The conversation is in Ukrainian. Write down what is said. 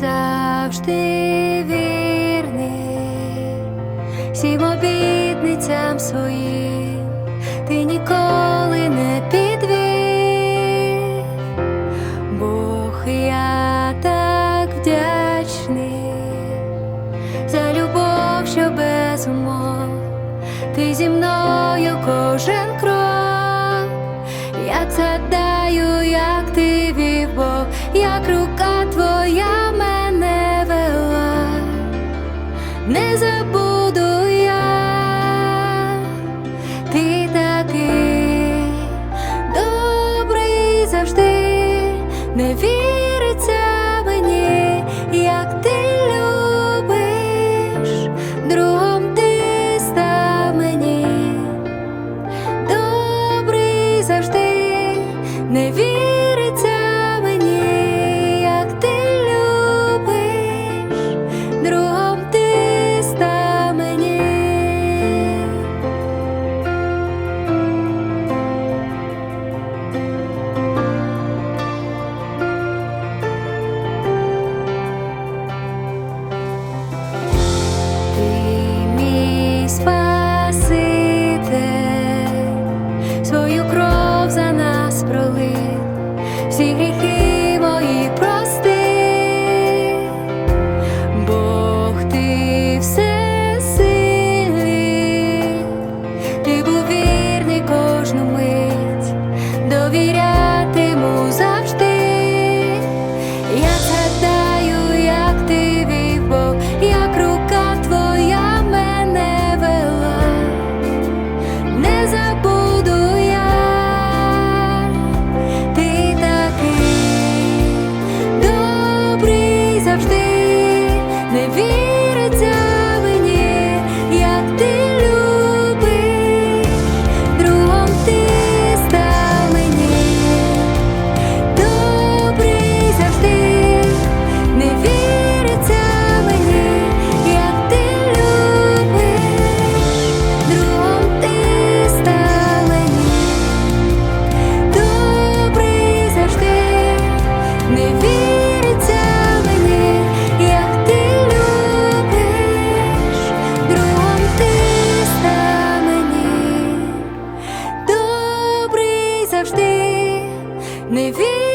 завжди вірний, всім обітницям своїм ти ніколи не підвів, Бог я так вдячний за любов, що без умов, ти зі мною кожен крок, як задав. віриться мені, як ти любиш, другом ти став мені, добрий завжди не віриш. завжди не вірю. не вірю.